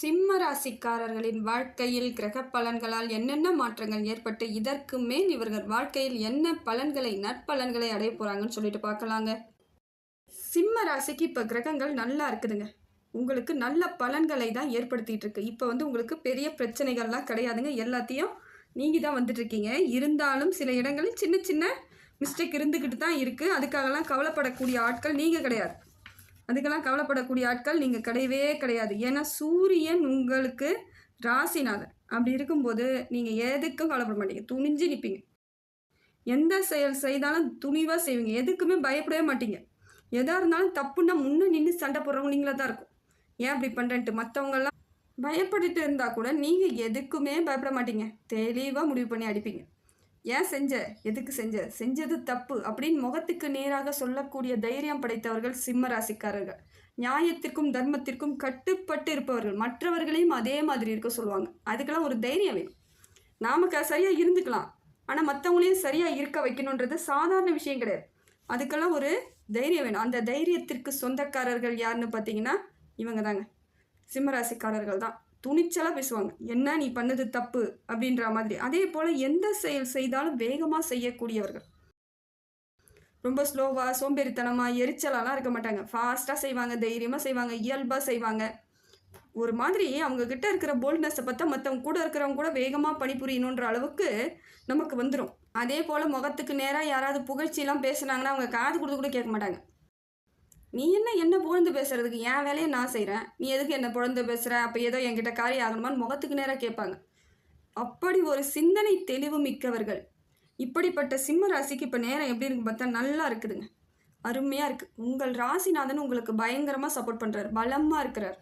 சிம்ம ராசிக்காரர்களின் வாழ்க்கையில் கிரக பலன்களால் என்னென்ன மாற்றங்கள் ஏற்பட்டு இதற்கு மேல் இவர்கள் வாழ்க்கையில் என்ன பலன்களை நற்பலன்களை அடைய போறாங்கன்னு சொல்லிட்டு பார்க்கலாங்க. சிம்ம ராசிக்கு இப்போ கிரகங்கள் நல்லா இருக்குதுங்க. உங்களுக்கு நல்ல பலன்களை தான் ஏற்படுத்திகிட்டு இருக்கு. இப்போ வந்து உங்களுக்கு பெரிய பிரச்சனைகள்லாம் கிடையாதுங்க. எல்லாத்தையும் நீங்கள் தான் வந்துட்டுருக்கீங்க. இருந்தாலும் சில இடங்களில் சின்ன சின்ன மிஸ்டேக் இருந்துக்கிட்டு தான் இருக்குது அதுக்காகலாம் கவலைப்படக்கூடிய ஆட்கள் நீங்கள் கிடையாது. அதுக்கெல்லாம் கவலைப்படக்கூடிய ஆட்கள் நீங்கள் கிடையவே கிடையாது. ஏன்னா சூரியன் உங்களுக்கு ராசிநாதன். அப்படி இருக்கும்போது நீங்கள் எதுக்கும் கவலைப்பட மாட்டீங்க. துணிஞ்சு நிற்பீங்க எந்த செயல் செய்தாலும் துணிவாக செய்வீங்க. எதுக்குமே பயப்படவே மாட்டீங்க. எதாக இருந்தாலும் தப்புன்னா முன்னே நின்று சண்டை போடுறவங்க நீங்களா தான் இருக்கும். ஏன் அப்படி பண்ணுறேன்ட்டு மற்றவங்கெல்லாம் பயப்பட்டுட்டு இருந்தால் கூட நீங்கள் எதுக்குமே பயப்பட மாட்டீங்க. தெளிவாக முடிவு பண்ணி அடிப்பீங்க. ஏன் செஞ்ச? எதுக்கு செஞ்ச? செஞ்சது தப்பு அப்படின்னு முகத்துக்கு நேராக சொல்லக்கூடிய தைரியம் படைத்தவர்கள் சிம்ம ராசிக்காரர்கள். நியாயத்திற்கும் தர்மத்திற்கும் கட்டுப்பட்டு இருப்பவர்கள் மற்றவர்களையும் அதே மாதிரி இருக்க சொல்லுவாங்க. அதுக்கெல்லாம் ஒரு தைரியம் வேணும். நாம சரியாக இருந்துக்கலாம். ஆனால் மற்றவங்களையும் சரியாக இருக்க வைக்கணுன்றது சாதாரண விஷயம் கிடையாது. அதுக்கெல்லாம் ஒரு தைரியம் வேணும். அந்த தைரியத்திற்கு சொந்தக்காரர்கள் யாருன்னு பார்த்தீங்கன்னா இவங்க தாங்க சிம்மராசிக்காரர்கள் தான். துணிச்சலாக பேசுவாங்க. என்ன நீ பண்ணது தப்பு? அப்படின்ற மாதிரி. அதே போல் எந்த செயல் செய்தாலும் வேகமாக செய்யக்கூடியவர்கள். ரொம்ப ஸ்லோவாக சோம்பேறித்தனமாக எரிச்சலாலாம் இருக்க மாட்டாங்க. ஃபாஸ்ட்டாக செய்வாங்க தைரியமாக செய்வாங்க இயல்பாக செய்வாங்க. ஒரு மாதிரி அவங்கக்கிட்ட இருக்கிற போல்ட்னஸை பார்த்தா மற்றவங்க கூட இருக்கிறவங்க கூட வேகமாக பணிபுரியணுன்ற அளவுக்கு நமக்கு வந்துடும் அதே போல் முகத்துக்கு நேராக யாராவது புகழ்ச்சியெல்லாம் பேசுனாங்கன்னா அவங்க காது கொடுத்து கூட கேட்க மாட்டாங்க. நீ என்ன என்ன புகழ்ந்து பேசுறதுக்கு? என் வேலையை நான் செய்கிறேன் நீ எதுக்கு என்ன புகழ்ந்து பேசுகிற அப்போ ஏதோ என்கிட்ட காரியம் ஆகணுமான்னு முகத்துக்கு நேராக கேட்பாங்க. அப்படி ஒரு சிந்தனை தெளிவு மிக்கவர்கள். இப்படிப்பட்ட சிம்ம ராசிக்கு இப்போ நேரம் எப்படி இருக்கு பார்த்தா நல்லா இருக்குதுங்க. அருமையாக இருக்குது உங்கள் ராசிநாதன் உங்களுக்கு பயங்கரமாக சப்போர்ட் பண்ணுறாரு பலமாக இருக்கிறார்.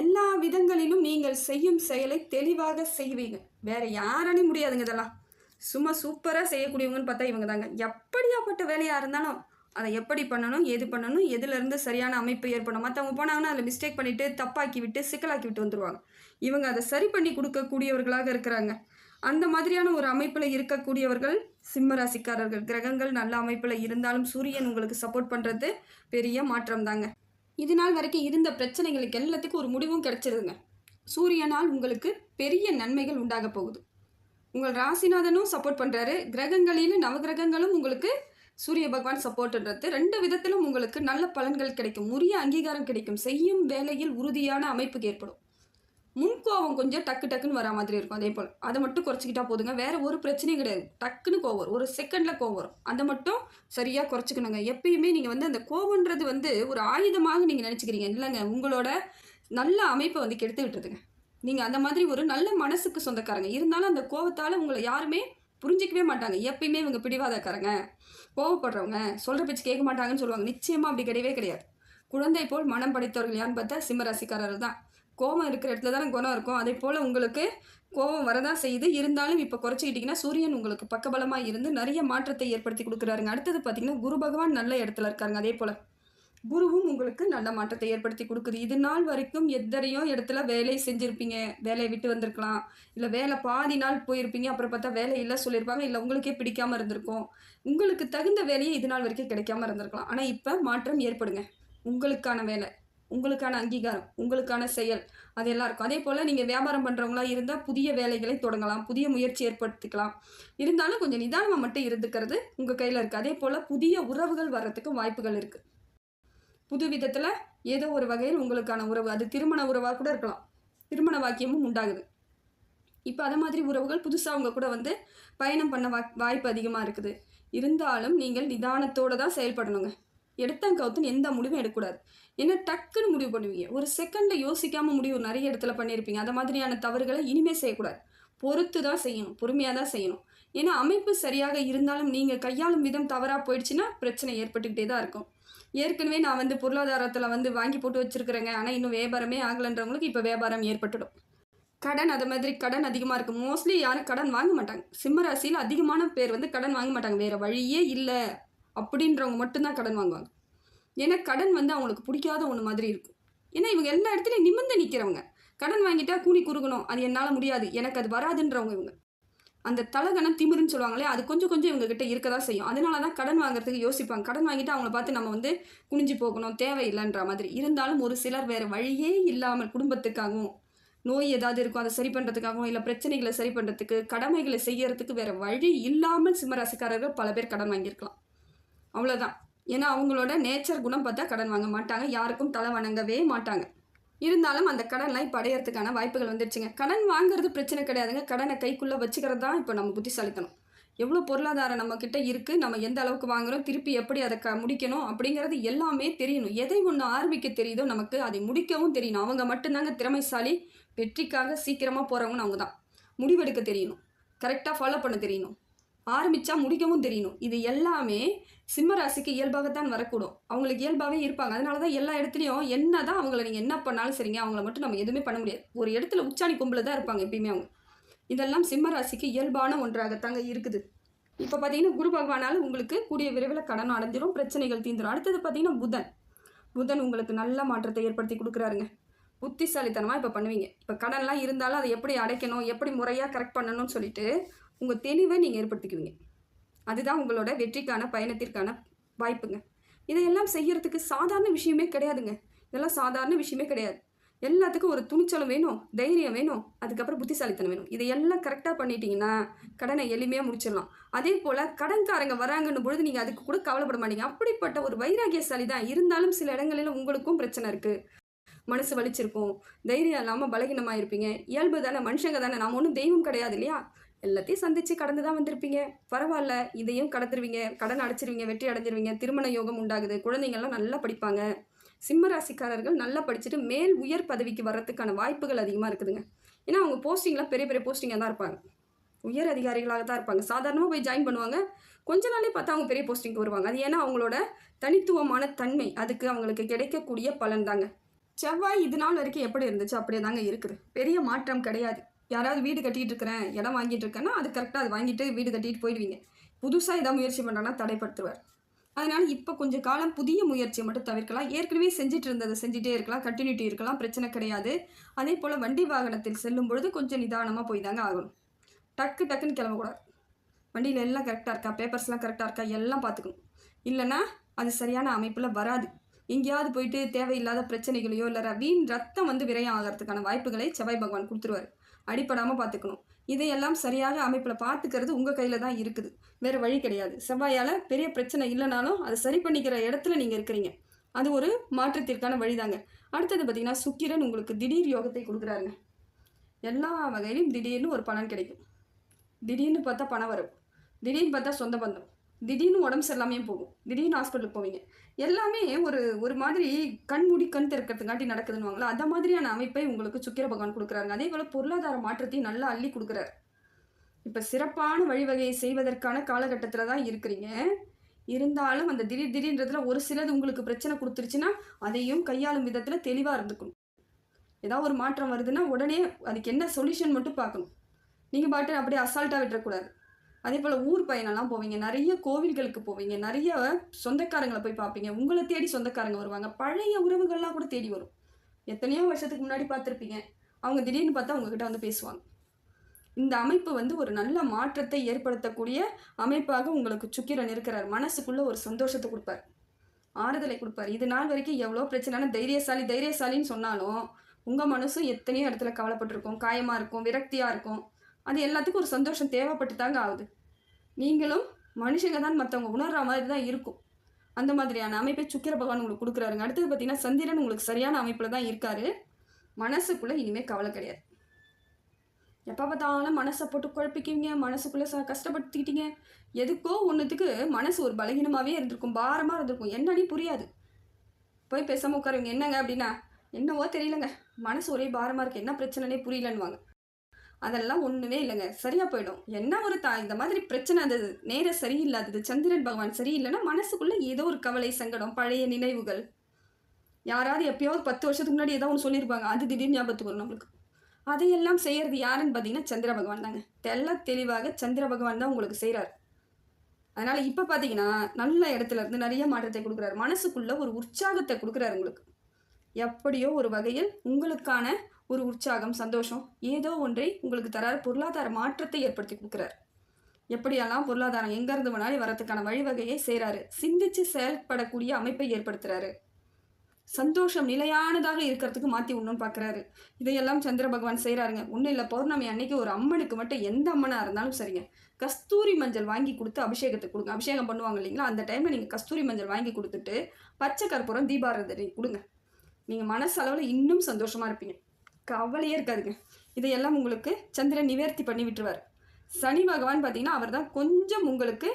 எல்லா விதங்களிலும் நீங்கள் செய்யும் செயலை தெளிவாக செய்வீங்க. வேற யாராலையும் முடியாதுங்க இதெல்லாம். சும்மா சூப்பராக செய்யக்கூடியவங்கன்னு பார்த்தா இவங்க தாங்க எப்படியாப்பட்ட வேலையாக இருந்தாலும் அதை எப்படி பண்ணணும் எது பண்ணணும் எதுலேருந்து சரியான அமைப்பு ஏற்படணும். மற்றவங்க போனாங்கன்னா அதில் மிஸ்டேக் பண்ணிவிட்டு தப்பாக்கி விட்டு சிக்கலாக்கி விட்டு வந்துடுவாங்க இவங்க அதை சரி பண்ணி கொடுக்கக்கூடியவர்களாக இருக்கிறாங்க. அந்த மாதிரியான ஒரு அமைப்பில் இருக்கக்கூடியவர்கள் சிம்ம ராசிக்காரர்கள் கிரகங்கள் நல்ல அமைப்பில் இருந்தாலும் சூரியன் உங்களுக்கு சப்போர்ட் பண்ணுறது பெரிய மாற்றம் தாங்க இது நாள் வரைக்கும் இருந்த பிரச்சனைகளுக்கு எல்லாத்துக்கும் ஒரு முடிவும் கிடச்சிருதுங்க. சூரியனால் உங்களுக்கு பெரிய நன்மைகள் உண்டாக போகுது. உங்கள் ராசிநாதனும் சப்போர்ட் பண்ணுறாரு கிரகங்களிலும் நவகிரகங்களும் உங்களுக்கு சூரிய பகவான் சப்போர்ட்ன்றது ரெண்டு விதத்திலும் உங்களுக்கு நல்ல பலன்கள் கிடைக்கும். உரிய அங்கீகாரம் கிடைக்கும். செய்யும் வேலையில் உறுதியான அமைப்புக்கு ஏற்படும். முன்கோவம் கொஞ்சம் டக்கு டக்குன்னு வர மாதிரி இருக்கும். அதே போல். அதை மட்டும் குறைச்சிக்கிட்டா போதுங்க. வேற ஒரு பிரச்சனையும் கிடையாது. டக்குன்னு கோவம் வரும். ஒரு செகண்டில் கோவம் வரும். அதை மட்டும் சரியாக குறைச்சிக்கணுங்க. எப்பயுமே நீங்கள் வந்து அந்த கோவன்றது வந்து ஒரு ஆயுதமாக நீங்கள் நினச்சிக்கிறீங்க. இல்லைங்க. உங்களோட நல்ல அமைப்பை வந்து கெடுத்து விட்டுருதுங்க. நீங்கள் அந்த மாதிரி ஒரு நல்ல மனசுக்கு சொந்தக்காரங்க. இருந்தாலும் அந்த கோவத்தால் உங்களை யாருமே புரிஞ்சிக்கவே மாட்டாங்க. எப்பயுமே இவங்க பிடிவாதக்காரங்க கோவப்படுறவங்க சொல்கிற பேச்சு கேட்க மாட்டாங்கன்னு சொல்லுவாங்க. நிச்சயமாக அப்படி கிடையவே கிடையாது. குழந்தை போல் மனம் படைத்தவர்கள் யாருன்னு பார்த்தா சிம்மராசிக்காரர்கள் தான். கோபம் இருக்கிற இடத்துல தானே குணம் இருக்கும். அதே போல் உங்களுக்கு கோபம் வரதான் செய்யுது. இருந்தாலும் இப்போ குறைச்சிக்கிட்டிங்கன்னா சூரியன் உங்களுக்கு பக்கபலமாக இருந்து நிறைய மாற்றத்தை ஏற்படுத்தி கொடுக்குறாருங்க. அடுத்தது பார்த்தீங்கன்னா குரு பகவான் நல்ல இடத்துல இருக்காருங்க. அதே போல் குருவும் உங்களுக்கு நல்ல மாற்றத்தை ஏற்படுத்தி கொடுக்குது. இது நாள் வரைக்கும் எத்தனையோ இடத்துல வேலை செஞ்சுருப்பீங்க. வேலையை விட்டு வந்திருக்கலாம். இல்லை வேலை பாதி நாள் போயிருப்பீங்க. அப்புறம் பார்த்தா வேலை இல்லை சொல்லியிருப்பாங்க. இல்லை உங்களுக்கே பிடிக்காம இருந்திருக்கும். உங்களுக்கு தகுந்த வேலையை இது நாள் வரைக்கும் கிடைக்காம இருந்திருக்கலாம். ஆனால் இப்போ மாற்றம் ஏற்படுங்க. உங்களுக்கான வேலை உங்களுக்கான அங்கீகாரம் உங்களுக்கான செயல் அதெல்லாம் இருக்கும். அதே போல் நீங்கள் வியாபாரம் பண்ணுறவங்களா இருந்தால் புதிய வேலைகளை தொடங்கலாம். புதிய முயற்சி ஏற்படுத்திக்கலாம். இருந்தாலும் கொஞ்சம் நிதானமாக மட்டும் இருந்துக்கிறது உங்கள் கையில் இருக்குது அதே போல் புதிய உறவுகள் வர்றதுக்கும் வாய்ப்புகள் இருக்குது புது விதத்தில் ஏதோ ஒரு வகையில் உங்களுக்கான உறவு. அது திருமண உறவாக கூட இருக்கலாம். திருமண வாக்கியமும் உண்டாகுது. இப்போ அதை மாதிரி உறவுகள் புதுசாக அவங்க கூட வந்து பயணம் பண்ண வா வாய்ப்பு அதிகமாக இருக்குது. இருந்தாலும் நீங்கள் நிதானத்தோடு தான் செயல்படணுங்க. எடுத்தங்கவுத்துன்னு எந்த முடிவும் எடுக்கக்கூடாது. ஏன்னா டக்குன்னு முடிவு பண்ணுவீங்க. ஒரு செகண்டில் யோசிக்காமல் முடிவு நிறைய இடத்துல பண்ணியிருப்பீங்க அந்த மாதிரியான தவறுகளை இனிமேல் செய்யக்கூடாது. பொறுத்து தான் செய்யணும். பொறுமையாக தான் செய்யணும். ஏன்னா அமைப்பு சரியாக இருந்தாலும் நீங்கள் கையாளும் விதம் தவறாக போயிடுச்சுன்னா பிரச்சனை ஏற்பட்டுக்கிட்டே தான் இருக்கும். ஏற்கனவே நான் வந்து பொருளாதாரத்தில் வந்து வாங்கி போட்டு வச்சுருக்கிறேங்க. ஆனால் இன்னும் வியாபாரமே ஆகலைன்றவங்களுக்கு இப்போ வியாபாரம் ஏற்பட்டுடும். கடன் அது மாதிரி கடன் அதிகமாக இருக்குது மோஸ்ட்லி யாரும் கடன் வாங்க மாட்டாங்க. சிம்மராசியில் அதிகமான பேர் வந்து கடன் வாங்க மாட்டாங்க. வேறு வழியே இல்லை. அப்படின்றவங்க மட்டும்தான் கடன் வாங்குவாங்க. ஏன்னா கடன் வந்து அவங்களுக்கு பிடிக்காத ஒன்று மாதிரி இருக்கும். ஏன்னா இவங்க எல்லா இடத்துலையும் நிமிர்ந்து நிற்கிறவங்க கடன் வாங்கிட்டா கூலி குறுகணும். அது என்னால் முடியாது. எனக்கு அது வராதுன்றவங்க இவங்க. அந்த தலகணம் திமிருன்னு சொல்லுவாங்களே அது கொஞ்சம் கொஞ்சம் இவங்க கிட்ட இருக்க தான் செய்யும். அதனால தான் கடன் வாங்குறதுக்கு யோசிப்பாங்க. கடன் வாங்கிட்டு அவங்கள பார்த்து நம்ம வந்து குனிஞ்சு போகணும் தேவையில்லைன்ற மாதிரி. இருந்தாலும் ஒரு சிலர் வேறு வழியே இல்லாமல் குடும்பத்துக்காகவும் நோய் ஏதாவது இருக்கும் அதை சரி பண்ணுறதுக்காகவும் இல்லை பிரச்சனைகளை சரி பண்ணுறதுக்கு கடமைகளை செய்யறதுக்கு வேறு வழி இல்லாமல் சிம்மராசிக்காரர்கள் பல பேர் கடன் வாங்கியிருக்கலாம். அவ்வளோதான் ஏன்னா அவங்களோட நேச்சர் குணம் பார்த்தா கடன் வாங்க மாட்டாங்க. யாருக்கும் தலை வணங்கவே மாட்டாங்க. இருந்தாலும் அந்த கடன்லாம் இப்போ அடையிறதுக்கான வாய்ப்புகள் வந்துடுச்சுங்க கடன் வாங்குறது பிரச்சனை கிடையாதுங்க. கடனை கைக்குள்ளே வச்சுக்கிறது தான் இப்போ நம்ம புத்திசாலித்தனம். எவ்வளோ பொருளாதாரம் நம்மக்கிட்ட இருக்குது நம்ம எந்த அளவுக்கு வாங்குறோம் திருப்பி எப்படி அதை க முடிக்கணும் அப்படிங்கிறது எல்லாமே தெரியணும். எதை ஒன்று ஆரம்பிக்க தெரியுதோ நமக்கு அதை முடிக்கவும் தெரியணும். அவங்க மட்டும்தாங்க திறமைசாலி வெற்றிக்காக சீக்கிரமாக போகிறவங்கன்னு அவங்க தான் முடிவெடுக்க தெரியணும். கரெக்டாக ஃபாலோ பண்ண தெரியணும். ஆரம்பித்தா முடிக்கவும் தெரியணும். இது எல்லாமே சிம்ம ராசிக்கு இயல்பாகத்தான் வரக்கூடும். அவங்களுக்கு இயல்பாகவே இருப்பாங்க. அதனால தான் எல்லா இடத்துலையும் என்ன தான் அவங்கள நீங்கள் என்ன பண்ணாலும் சரிங்க. அவங்கள மட்டும் நம்ம எதுவுமே பண்ண முடியாது. ஒரு இடத்துல உச்சாணி கும்பல தான் இருப்பாங்க எப்பயுமே அவங்க. இதெல்லாம் சிம்ம ராசிக்கு இயல்பான ஒன்றாகத்தாங்க இருக்குது. இப்போ பார்த்தீங்கன்னா குரு பகவானால் உங்களுக்கு கூடிய விரைவில் கடன் அடைஞ்சிரும் பிரச்சனைகள் தீந்துடும் அடுத்தது பார்த்தீங்கன்னா புதன். புதன் உங்களுக்கு நல்ல மாற்றத்தை ஏற்படுத்தி கொடுக்குறாருங்க. புத்திசாலித்தனமாக இப்போ பண்ணுவீங்க. இப்போ கடன்லாம் இருந்தாலும் அதை எப்படி அடைக்கணும் எப்படி முறையாக கரெக்ட் பண்ணணும்னு சொல்லிட்டு உங்கள் தெளிவை நீங்கள் ஏற்படுத்திக்குவீங்க. அதுதான் உங்களோட வெற்றிக்கான பயணத்திற்கான வாய்ப்புங்க. இதையெல்லாம் செய்யறதுக்கு சாதாரண விஷயமே கிடையாதுங்க. இதெல்லாம் சாதாரண விஷயமே கிடையாது. எல்லாத்துக்கும் ஒரு துணிச்சலும் வேணும் தைரியம் வேணும் அதுக்கப்புறம் புத்திசாலித்தனம் வேணும். இதையெல்லாம் கரெக்டாக பண்ணிட்டீங்கன்னா கடனை எளிமையாக முடிச்சிடலாம். அதே போல் கடன்காரங்க வராங்கன்னு பொழுது நீங்கள் அதுக்கு கூட கவலைப்பட மாட்டீங்க. அப்படிப்பட்ட ஒரு வைராகியசாலி தான். இருந்தாலும் சில இடங்களில் உங்களுக்கும் பிரச்சனை இருக்குது மனசு வலிச்சிருக்கும். தைரியம் இல்லாமல் பலகீனமாக இருப்பீங்க இயல்பு தானே மனுஷங்க தானே. நாம் ஒன்றும் தெய்வம் கிடையாது இல்லையா? எல்லாத்தையும் சந்தித்து கடந்து தான் வந்திருப்பீங்க. பரவாயில்ல இதையும் கடத்துருவீங்க கடன் அடைச்சிருவீங்க வெற்றி அடைஞ்சிருவீங்க. திருமண யோகம் உண்டாகுது. குழந்தைங்கள்லாம் நல்லா படிப்பாங்க. சிம்ம ராசிக்காரர்கள் நல்லா படிச்சுட்டு மேல் உயர் பதவிக்கு வர்றதுக்கான வாய்ப்புகள் அதிகமாக இருக்குதுங்க. ஏன்னா அவங்க போஸ்டிங்லாம் பெரிய பெரிய போஸ்டிங்காக தான் இருப்பாங்க. உயர் அதிகாரிகளாக தான் இருப்பாங்க. சாதாரணமாக போய் ஜாயின் பண்ணுவாங்க. கொஞ்ச நாளே பார்த்தா அவங்க பெரிய போஸ்டிங்க்கு வருவாங்க. அது ஏன்னா அவங்களோட தனித்துவமான தன்மை. அதுக்கு அவங்களுக்கு கிடைக்கக்கூடிய பலன் தாங்க. செவ்வாய் இது நாள் வரைக்கும் எப்படி இருந்துச்சு? அப்படியே தாங்க இருக்குது. பெரிய மாற்றம் கிடையாது. யாராவது வீடு கட்டிகிட்டு இருக்கிறேன் இடம் வாங்கிட்டு இருக்கேன்னா அது கரெக்டாக அது வாங்கிட்டு வீடு கட்டிட்டு போயிடுவீங்க. புதுசாக எதாவது முயற்சி பண்ணுறேன்னா தடைப்படுத்துவார் அதனால் இப்போ கொஞ்சம் காலம் புதிய முயற்சியை மட்டும் தவிர்க்கலாம். ஏற்கனவே செஞ்சுட்டு இருந்ததை செஞ்சுட்டே இருக்கலாம். கண்டினியூட்டி இருக்கலாம். பிரச்சனை கிடையாது. அதே போல் வண்டி வாகனத்தில் செல்லும் பொழுது கொஞ்சம் நிதானமாக போய் தாங்க ஆகணும். டக்கு டக்குன்னு கிளம்பக்கூடாது. வண்டியில் எல்லாம் கரெக்டாக இருக்கா? பேப்பர்ஸ்லாம் கரெக்டாக இருக்கா? எல்லாம் பார்த்துக்கணும். இல்லைன்னா அது சரியான அமைப்பில் வராது. எங்கேயாவது போயிட்டு தேவையில்லாத பிரச்சனைகளையோ இல்லை வீண் ரத்தம் வந்து விரயம் ஆகிறதுக்கான வாய்ப்புகளை செவ்வாய் பகவான் கொடுத்துருவார். அடிப்படாமல் பார்த்துக்கணும் இதையெல்லாம் சரியாக அமைப்பில் பார்த்துக்கிறது உங்கள் கையில் தான் இருக்குது. வேறு வழி கிடையாது. செவ்வாயால் பெரிய பிரச்சனை இல்லைனாலும் அதை சரி பண்ணிக்கிற இடத்துல நீங்கள் இருக்கிறீங்க. அது ஒரு மாற்றத்திற்கான வழிதாங்க. அடுத்தது பார்த்திங்கன்னா சுக்கிரன் உங்களுக்கு திடீர் யோகத்தை கொடுக்குறாருங்க. எல்லா வகையிலும் திடீர்னு ஒரு பலன் கிடைக்கும். திடீர்னு பார்த்தா பணம் வரும் திடீர்னு பார்த்தா சொந்த பந்தம். திடீர்னு உடம்பு சரியில்லாமே போகும். திடீர்னு ஹாஸ்பிட்டலுக்கு போவீங்க. எல்லாமே ஒரு ஒரு மாதிரி கண் மூடி கண் திறக்கிறதுக்காட்டி நடக்குதுன்னு அந்த மாதிரியான அமைப்பை உங்களுக்கு சுக்கிர பகவான் கொடுக்குறாங்க அதே போல் பொருளாதார மாற்றத்தையும் நல்லா அள்ளி கொடுக்குறாரு. இப்போ சிறப்பான வழிவகையை செய்வதற்கான காலகட்டத்தில் தான் இருக்கிறீங்க. இருந்தாலும் அந்த திடீர் திடீர்ன்றதுல ஒரு சிலது உங்களுக்கு பிரச்சனை கொடுத்துருச்சுன்னா அதையும் கையாளும் விதத்தில் தெளிவாக இருந்துக்கணும். ஏதாவது ஒரு மாற்றம் வருதுன்னா உடனே அதுக்கு என்ன சொல்யூஷன் மட்டும் பார்க்கணும். நீங்கள் பாட்டு அப்படியே அசால்ட்டாக விட்டுறக்கூடாது. அதே போல் ஊர் பயணம்லாம் போவீங்க. நிறைய கோவில்களுக்கு போவீங்க. நிறைய சொந்தக்காரங்களை போய் பார்ப்பீங்க. உங்களை தேடி சொந்தக்காரங்க வருவாங்க. பழைய உறவுகள்லாம் கூட தேடி வரும். எத்தனையோ வருஷத்துக்கு முன்னாடி பார்த்துருப்பீங்க. அவங்க திடீர்னு பார்த்தா உங்ககிட்ட வந்து பேசுவாங்க. இந்த அமைப்பு வந்து ஒரு நல்ல மாற்றத்தை ஏற்படுத்தக்கூடிய அமைப்பாக உங்களுக்கு சுக்கிரன் இருக்கிறார். மனசுக்குள்ளே ஒரு சந்தோஷத்தை கொடுப்பார். ஆறுதலை கொடுப்பார். இது நாள் வரைக்கும் எவ்வளோ பிரச்சனைனா தைரியசாலி தைரியசாலின்னு சொன்னாலும் உங்கள் மனசும் எத்தனையோ இடத்துல கவலைப்பட்டிருக்கும். காயமாக இருக்கும் விரக்தியாக இருக்கும். அது எல்லாத்துக்கும் ஒரு சந்தோஷம் தேவைப்பட்டு தாங்க ஆகுது. நீங்களும் மனுஷங்க தான் மற்றவங்க உணர்ற மாதிரி தான் இருக்கும். அந்த மாதிரியான அமைப்பை சுக்கிர பகவான் உங்களுக்கு கொடுக்குறாருங்க. அடுத்தது பார்த்தீங்கன்னா சந்திரன் உங்களுக்கு சரியான அமைப்பில் தான் இருக்காரு. மனசுக்குள்ளே இனிமேல் கவலை கிடையாது. எப்போ பார்த்தாலும் மனசை போட்டு குழப்பிக்குவீங்க மனசுக்குள்ளே ச கஷ்டப்படுத்திக்கிட்டீங்க. எதுக்கோ ஒன்றுத்துக்கு மனசு ஒரு பலகீனமாகவே இருந்திருக்கும் பாரமாக இருந்திருக்கும். என்னன்னு புரியாது. போய் பேசாமல் உட்காருவீங்க. என்னங்க அப்படின்னா என்னவோ தெரியலங்க. மனசு ஒரே பாரமாக இருக்குது என்ன பிரச்சனைனே புரியலன்னுவாங்க. அதெல்லாம் ஒன்றுமே இல்லைங்க. சரியாக போயிடும். என்ன ஒரு தா இந்த மாதிரி பிரச்சனை அது. நேரம் சரியில்லாதது. சந்திரன் பகவான் சரியில்லைன்னா மனசுக்குள்ளே ஏதோ ஒரு கவலை சங்கடம் பழைய நினைவுகள். யாராவது எப்பயாவது பத்து வருஷத்துக்கு முன்னாடி ஏதோ ஒன்று சொல்லியிருப்பாங்க. அது திடீர்னு ஞாபகத்துக்கு வரும் நம்மளுக்கு. அதையெல்லாம் செய்கிறது யாருன்னு பார்த்தீங்கன்னா சந்திர பகவான் தாங்க. தெல்ல தெளிவாக சந்திர பகவான் தான் உங்களுக்கு செய்கிறார் அதனால் இப்போ பார்த்தீங்கன்னா நல்ல இடத்துல இருந்து நிறைய மாற்றத்தை கொடுக்குறாரு. மனசுக்குள்ளே ஒரு உற்சாகத்தை கொடுக்குறாரு உங்களுக்கு. எப்படியோ ஒரு வகையில் உங்களுக்கான ஒரு உற்சாகம் சந்தோஷம் ஏதோ ஒன்றை உங்களுக்கு தரார். பொருளாதார மாற்றத்தை ஏற்படுத்தி கொடுக்குறாரு. எப்படியெல்லாம் பொருளாதாரம் எங்கேருந்து வேணாலும் வரத்துக்கான வழிவகையை செய்கிறாரு? சிந்திச்சு செயல்படக்கூடிய அமைப்பை ஏற்படுத்துகிறாரு சந்தோஷம் நிலையானதாக இருக்கிறதுக்கு மாற்றி ஒன்றும் பார்க்குறாரு. இதையெல்லாம் சந்திர பகவான் செய்கிறாருங்க. ஒன்றும் இல்லை பௌர்ணமி அன்னைக்கு ஒரு அம்மனுக்கு மட்டும் எந்த அம்மனாக இருந்தாலும் சரிங்க. கஸ்தூரி மஞ்சள் வாங்கி கொடுத்து அபிஷேகத்தை கொடுங்க. அபிஷேகம் பண்ணுவாங்க இல்லைங்களா? அந்த டைமில் நீங்கள் கஸ்தூரி மஞ்சள் வாங்கி கொடுத்துட்டு பச்சை கற்பூரம் தீபாரதனை கொடுங்க. நீங்கள் மனசளவில் இன்னும் சந்தோஷமாக இருப்பீங்க. கவலையே இருக்காதுங்க. இதையெல்லாம் உங்களுக்கு சந்திரன் நிவர்த்தி பண்ணி விட்டுருவார். சனி பகவான் பார்த்தீங்கன்னா அவர் தான் கொஞ்சம் உங்களுக்கு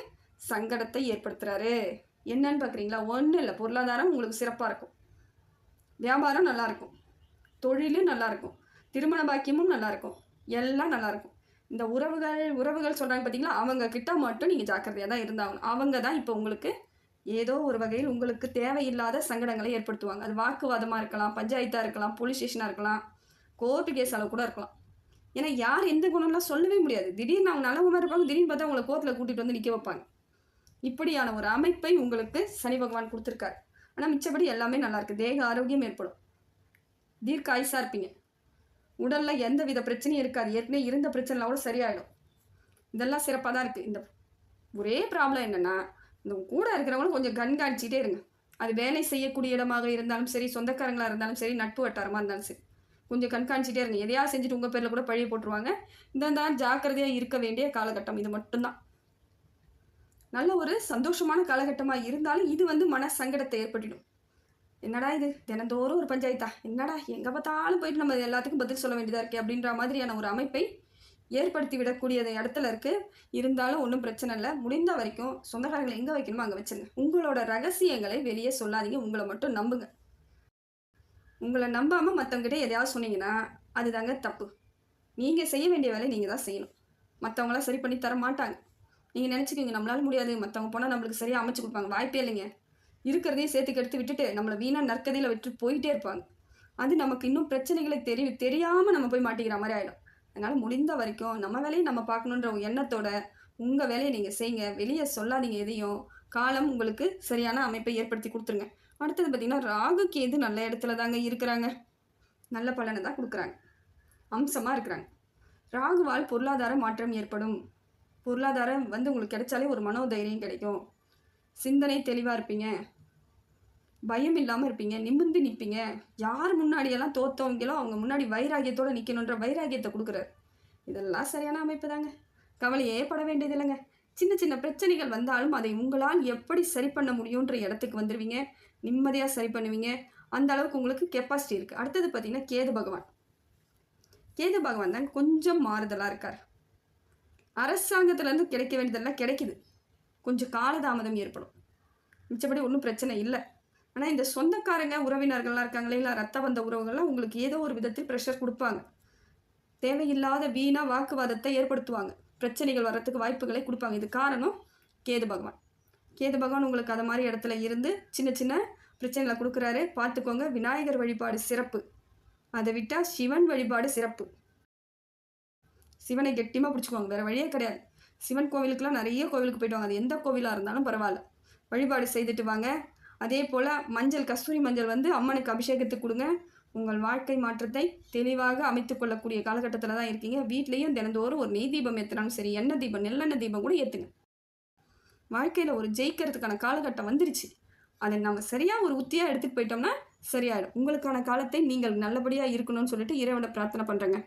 சங்கடத்தை ஏற்படுத்துகிறாரு என்னன்னு பார்க்குறீங்களா? ஒன்றும் இல்லை. பொருளாதாரம் உங்களுக்கு சிறப்பாக இருக்கும். வியாபாரம் நல்லாயிருக்கும் தொழிலும் நல்லாயிருக்கும் திருமண பாக்கியமும் நல்லாயிருக்கும் எல்லாம் நல்லாயிருக்கும் இந்த உறவுகள் உறவுகள் சொல்கிறாங்க பார்த்தீங்களா? அவங்க கிட்ட மட்டும் நீங்கள் ஜாக்கிரதையாக தான் இருந்தாகணும். அவங்க தான் இப்போ உங்களுக்கு ஏதோ ஒரு வகையில் உங்களுக்கு தேவையில்லாத சங்கடங்களை ஏற்படுத்துவாங்க. அது வாக்குவாதமாக இருக்கலாம் பஞ்சாயத்தாக இருக்கலாம் போலீஸ் ஸ்டேஷனாக இருக்கலாம். கோர்ட்டு கேஸ் அளவு கூட இருக்கலாம். ஏன்னா யார் எந்த குணம்லாம் சொல்லவே முடியாது. திடீர்னு அவங்க நல்லவங்க இருப்பாங்க திடீர்னு பார்த்தா அவங்கள கோர்ட்டில் கூட்டிகிட்டு வந்து நிற்க வைப்பாங்க. இப்படியான ஒரு அமைப்பை உங்களுக்கு சனி பகவான் கொடுத்துருக்காரு. ஆனால் மிச்சப்படி எல்லாமே நல்லாயிருக்கு தேக ஆரோக்கியம் ஏற்படும். தீர்க்க ஆயுசாக இருப்பீங்க. உடலில் எந்த வித பிரச்சனையும் இருக்காது. ஏற்கனவே இருந்த பிரச்சனைலாம் கூட சரியாயிடும். இதெல்லாம் சிறப்பாக தான் இருக்குது இந்த ஒரே ப்ராப்ளம் என்னென்னா இந்த கூட இருக்கிறவங்களும் கொஞ்சம் கண்காணிச்சிட்டே இருங்க. அது வேலை செய்யக்கூடிய இடமாக இருந்தாலும் சரி சொந்தக்காரங்களாக இருந்தாலும் சரி நட்பு வட்டாரமாக இருந்தாலும் சரி. கொஞ்சம் கண்காணிச்சிட்டே இருங்க. எதையாவது செஞ்சுட்டு உங்கள் பேரில் கூட பழி போட்டுருவாங்க. இந்த தான் ஜாக்கிரதையாக இருக்க வேண்டிய காலகட்டம். இது மட்டும்தான். நல்ல ஒரு சந்தோஷமான காலகட்டமாக இருந்தாலும் இது வந்து மன சங்கடத்தை ஏற்பட்டுடும். என்னடா இது? தினந்தோறும் ஒரு பஞ்சாயத்தா? என்னடா? எங்கே பார்த்தாலும் போயிட்டு நம்ம எல்லாத்துக்கும் பதில் சொல்ல வேண்டியதாக இருக்கே அப்படின்ற மாதிரியான ஒரு அமைப்பை ஏற்படுத்தி விடக்கூடிய இடத்துல இருக்குது இருந்தாலும் ஒன்றும் பிரச்சனை இல்லை. முடிந்த வரைக்கும் சொந்தக்காரங்களை எங்கே வைக்கணுமோ அங்கே வச்சுருங்க. உங்களோட ரகசியங்களை வெளியே சொல்லாதீங்க. உங்களை மட்டும் நம்புங்க. உங்களை நம்பாமல் மற்றவங்ககிட்ட எதையாவது சொன்னீங்கன்னா அதுதாங்க தப்பு. நீங்கள் செய்ய வேண்டிய வேலையை நீங்கள் தான் செய்யணும். மற்றவங்களாம் சரி பண்ணி தர மாட்டாங்க. நீங்கள் நினச்சிக்கிங்க நம்மளால முடியாது. மற்றவங்க போனால் நம்மளுக்கு சரியாக அமைச்சு கொடுப்பாங்க. வாய்ப்பே இல்லைங்க. இருக்கிறதையும் சேர்த்துக்கு எடுத்து விட்டுட்டு நம்மளை வீணாக நற்கதியில் விட்டு போயிட்டே இருப்பாங்க. அது நமக்கு இன்னும் பிரச்சனைகளை தெரி தெரியாமல் நம்ம போய் மாட்டிக்கிற மாதிரி ஆகிடும் அதனால் முடிந்த வரைக்கும் நம்ம வேலையை நம்ம பார்க்கணுன்ற ஒரு எண்ணத்தோட உங்கள் வேலையை நீங்கள் செய்யுங்க. வெளியே சொல்லாதீங்க எதையும். காலம் உங்களுக்கு சரியான அமைப்பை ஏற்படுத்தி கொடுத்துருங்க. அடுத்தது பார்த்திங்கன்னா ராகு கேது நல்ல இடத்துல தாங்க இருக்கிறாங்க. நல்ல பலனை தான் கொடுக்குறாங்க. அம்சமாக இருக்கிறாங்க. ராகுவால் பொருளாதார மாற்றம் ஏற்படும். பொருளாதாரம் வந்து உங்களுக்கு கிடைச்சாலே ஒரு மனோதைரியம் கிடைக்கும். சிந்தனை தெளிவாக இருப்பீங்க. பயம் இல்லாமல் இருப்பீங்க. நிமிர்ந்து நிற்பீங்க யார் முன்னாடியெல்லாம் தோத்தவங்களோ அவங்க முன்னாடி வைராகியத்தோடு நிற்கணுன்ற வைராகியத்தை கொடுக்குறாரு. இதெல்லாம் சரியான அமைப்பு தாங்க கவலையே பட வேண்டியது இல்லைங்க சின்ன சின்ன பிரச்சனைகள் வந்தாலும் அதை உங்களால் எப்படி சரி பண்ண முடியுன்ற இடத்துக்கு வந்துடுவீங்க நிம்மதியாக சரி பண்ணுவீங்க. அந்த அளவுக்கு உங்களுக்கு கெப்பாசிட்டி இருக்குது அடுத்தது பார்த்தீங்கன்னா கேது பகவான். கேது பகவான் தான் கொஞ்சம் மாறுதலாக இருக்கார். அரசாங்கத்துலேருந்து கிடைக்க வேண்டியதெல்லாம் கிடைக்குது. கொஞ்சம் காலதாமதம் ஏற்படும். மிச்சப்படி ஒன்றும் பிரச்சனை இல்லை. ஆனால் இந்த சொந்தக்காரங்க உறவினர்கள்லாம் இருக்காங்களே இல்லை ரத்த வந்த உறவுகள்லாம் உங்களுக்கு ஏதோ ஒரு விதத்தில் ப்ரெஷர் கொடுப்பாங்க. தேவையில்லாத வீணாக வாக்குவாதத்தை ஏற்படுத்துவாங்க. பிரச்சனைகள் வர்றதுக்கு வாய்ப்புகளை கொடுப்பாங்க. இது காரணம் கேது பகவான். கேது பகவான் உங்களுக்கு அது மாதிரி இடத்துல இருந்து சின்ன சின்ன பிரச்சனைகளை கொடுக்குறாரு. பார்த்துக்கோங்க. விநாயகர் வழிபாடு சிறப்பு. அதை விட்டால் சிவன் வழிபாடு சிறப்பு. சிவனை கெட்டியமாக பிடிச்சிக்குவாங்க. வேறு வழியே கிடையாது. சிவன் கோவிலுக்கெலாம் நிறைய கோவிலுக்கு போயிட்டு வாங்க. அது எந்த கோவிலாக இருந்தாலும் பரவாயில்ல. வழிபாடு செய்துட்டு வாங்க. அதே போல் மஞ்சள் கஸ்தூரி மஞ்சள் வந்து அம்மனுக்கு அபிஷேகத்துக்கு கொடுங்க. உங்கள் வாழ்க்கை மாற்றத்தை தெளிவாக அமைத்து கொள்ளக்கூடிய காலகட்டத்தில் தான் இருக்கீங்க. வீட்லேயும் தினந்தோறும் ஒரு நெய் தீபம் ஏற்றினாலும் சரி எண்ணெய் தீபம் நெல்லெண்ணெய் தீபம் கூட ஏற்றுங்க வாழ்க்கையில் ஒரு ஜெயிக்கிறதுக்கான காலகட்டம் வந்துருச்சு. அதை நம்ம சரியாக ஒரு உத்தியாக எடுத்துகிட்டு போயிட்டோம்னா சரியாயிடும். உங்களுக்கான காலத்தை நீங்கள் நல்லபடியாக இருக்கணும்னு சொல்லிட்டு இறைவனை பிரார்த்தனை பண்ணுறேங்க